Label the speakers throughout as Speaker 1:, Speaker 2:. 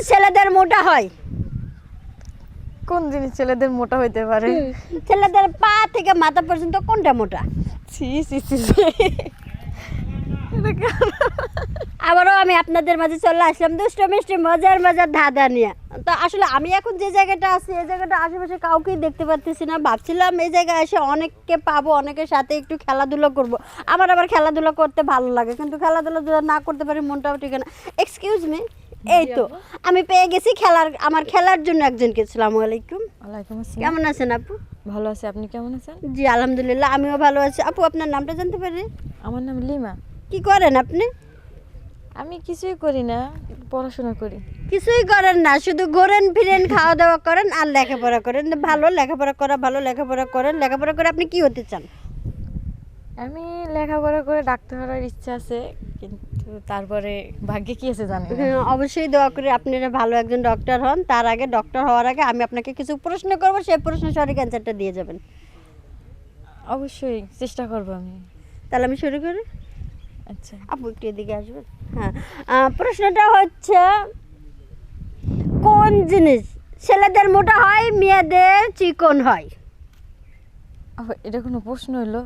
Speaker 1: জিনিস ছেলেদের মোটা হয়।
Speaker 2: কোন জিনিস ছেলেদের মোটা হইতে পারে?
Speaker 1: ছেলেদের পা থেকে মাথা পর্যন্ত কোনটা মোটা?
Speaker 2: ছি ছি ছি?
Speaker 1: আবারও আমি আপনাদের মাঝে চলে আসলাম দুষ্ট মিষ্টি মজার মজার ধাঁধা নিয়ে। তো আসলে আমি এখন যে জায়গাটা আছি এই জায়গাটা আশেপাশে কাউকেই দেখতে পারতেছি না। ভাবছিলাম এই জায়গায় এসে অনেককে পাবো অনেকের সাথে একটু খেলাধুলো করব। আমার আবার খেলাধুলো করতে ভালো লাগে কিন্তু খেলাধুলা যদি না করতে পারি মনটাও ঠিক না। এক্সকিউজ মি এই তো আমি পেয়ে গেছি খেলার আমার খেলার জন্য একজনকে। আসসালামু আলাইকুম।
Speaker 2: ওয়ালাইকুম আসসালাম।
Speaker 1: কেমন আছেন আপু?
Speaker 2: ভালো আছি আপনি কেমন আছেন?
Speaker 1: জি আলহামদুলিল্লাহ আমিও ভালো আছি। আপু আপনার নামটা জানতে পারি?
Speaker 2: আমার নাম লিমা।
Speaker 1: কি করেন আপনি?
Speaker 2: আমি কিছুই করি না পড়াশোনা করি।
Speaker 1: কিছুই করেন না শুধু ঘোরেন ফিরেন খাওয়া দাওয়া করেন আর লেখাপড়া করেন। ভালো লেখাপড়া করা ভালো লেখাপড়া করেন। লেখাপড়া করে আপনি কি হতে চান?
Speaker 2: আমি লেখাপড়া করে ডাক্তার হওয়ার ইচ্ছা আছে কিন্তু তারপরে ভাগ্যে কি আছে জানি না।
Speaker 1: হ্যাঁ, অবশ্যই দোয়া করি আপনারা ভালো একজন ডক্টর হন। তার আগে ডক্টর হওয়ার আগে আমি আপনাকে কিছু প্রশ্ন করব সেই প্রশ্নের সঠিক অ্যান্সারটা দিয়ে যাবেন।
Speaker 2: অবশ্যই চেষ্টা করব আমি।
Speaker 1: তাহলে আমি শুরু করি।
Speaker 2: আচ্ছা।
Speaker 1: আপু একটু এদিকে আসবেন? হ্যাঁ। প্রশ্নটা হচ্ছে কোন জিনিস ছেলেদের মোটা হয় মেয়েদের চিকন হয়?
Speaker 2: এটা কোনো প্রশ্ন হলো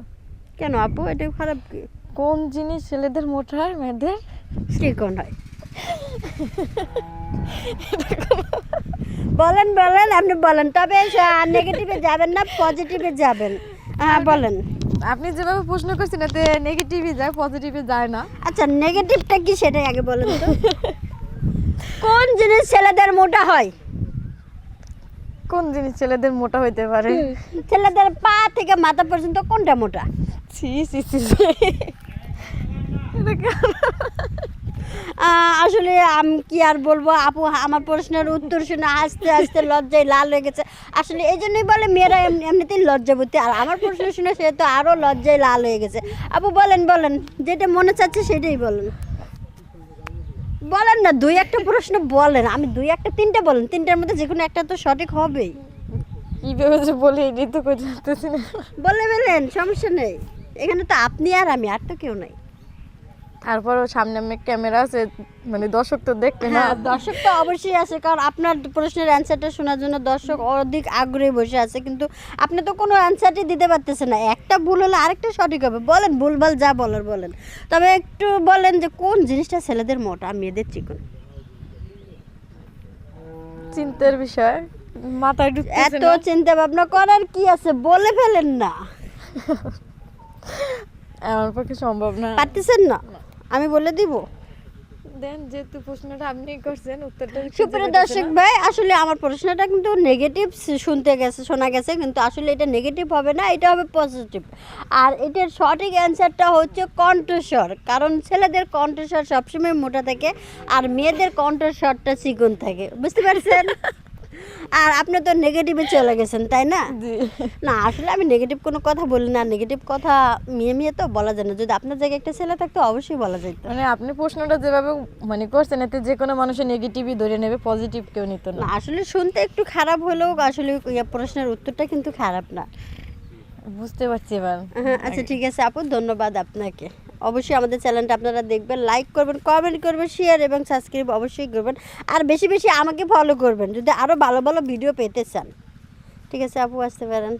Speaker 1: কেন আপু? এটা খারাপ কি?
Speaker 2: কোন জিনিস ছেলেদের মোটা হয় মেয়েদের
Speaker 1: চিকন হয়? বলেন বলেন আপনি বলেন। তবে নেগেটিভে যাবেন না পজিটিভে যাবেন। হ্যাঁ বলেন।
Speaker 2: আপনি যেভাবে প্রশ্ন করছেন এতে নেগেটিভই যায় পজিটিভে যায় না।
Speaker 1: আচ্ছা নেগেটিভটা কি সেটাই আগে বলেন তো। কোন জিনিস ছেলেদের মোটা হয়?
Speaker 2: কোন জিনিস ছেলেদের মোটা হইতে পারে?
Speaker 1: ছেলেদের পা থেকে মাথা পর্যন্ত কোনটা মোটা?
Speaker 2: ছি ছি ছি
Speaker 1: আসলে আমি কি আর বলব আপু আমার প্রশ্নের উত্তর শুনে আস্তে আস্তে লজ্জায় লাল হয়ে গেছে। আসলে এই জন্যই বলে মেয়েরা এমনি- এমনিতেই লজ্জাবতী। আর আমার প্রশ্ন শুনে সে তো আরও লজ্জায় লাল হয়ে গেছে। আপু বলেন বলেন যেটা মনে চাচ্ছে সেটাই বলেন। বলেন না দুই একটা প্রশ্ন বলেন। আমি দুই একটা তিনটে বলেন। তিনটার মধ্যে যে কোনো একটা তো সঠিক হবেই।
Speaker 2: বলি তো না।
Speaker 1: বলে বলেন সমস্যা নেই। এখানে তো আপনি আর আমি আর তো কেউ নাই।
Speaker 2: তারপরও সামনে আমি ক্যামেরা আছে মানে দর্শক তো দেখবে না।
Speaker 1: হ্যাঁ দর্শক তো অবশ্যই আছে কারণ আপনার প্রশ্নের অ্যান্সারটা শোনার জন্য দর্শক অধিক আগ্রহী বসে আছে কিন্তু আপনি তো কোনো অ্যান্সারই দিতে পারতেছেন না। একটা ভুল হলে আরেকটা সঠিক হবে। বলেন ভুলভাল যা বলার বলেন। তবে একটু বলেন যে কোন জিনিসটা ছেলেদের মোটা? মেয়েদের চিকন।
Speaker 2: চিন্তার বিষয়। মাথায় ঢুকতেছে
Speaker 1: এত চিন্তা ভাবনা করার কি আছে? বলে ফেলেন না।
Speaker 2: আমার পক্ষে সম্ভব না।
Speaker 1: পারতেছেন না? আমি বলে দিব।
Speaker 2: দেন যেহেতু প্রশ্নটা আপনি করছেন উত্তরটা
Speaker 1: সুপ্রিয় দর্শক ভাই আসলে আমার প্রশ্নটা কিন্তু নেগেটিভ শুনতে গেছে শোনা গেছে কিন্তু আসলে এটা নেগেটিভ হবে না এটা হবে পজিটিভ আর এটার সঠিক অ্যান্সারটা হচ্ছে কণ্ঠস্বর কারণ ছেলেদের কণ্ঠস্বর সবসময় মোটা থাকে আর মেয়েদের কণ্ঠস্বরটা চিকন থাকে। বুঝতে পারছেন? আর আপনি তো নেগেটিভে চলে গেছেন তাই না? না আসলে আমি নেগেটিভ কোনো কথা বলি না নেগেটিভ কথা মেয়ে মেয়ে তো বলা যায় না। যদি আপনার জায়গায় একটা ছেলে থাকতো অবশ্যই বলা যেত
Speaker 2: মানে আপনি প্রশ্নটা যেভাবে মানে করছেন এতে যে কোনো মানুষের নেগেটিভই ধরে নেবে পজিটিভ কেউ নিত
Speaker 1: না। আসলে শুনতে একটু খারাপ হলেও আসলে প্রশ্নের উত্তরটা কিন্তু খারাপ না।
Speaker 2: বুঝতে পারছি এবার।
Speaker 1: হ্যাঁ আচ্ছা ঠিক আছে আপু ধন্যবাদ আপনাকে। অবশ্যই আমাদের চ্যানেলটা আপনারা দেখবেন লাইক করবেন কমেন্ট করবেন শেয়ার এবং সাবস্ক্রাইব অবশ্যই করবেন। আর বেশি বেশি আমাকে ফলো করবেন, যদি আরও ভালো ভালো ভিডিও পেতে চান। ঠিক আছে, আপু, আসতে পারেন।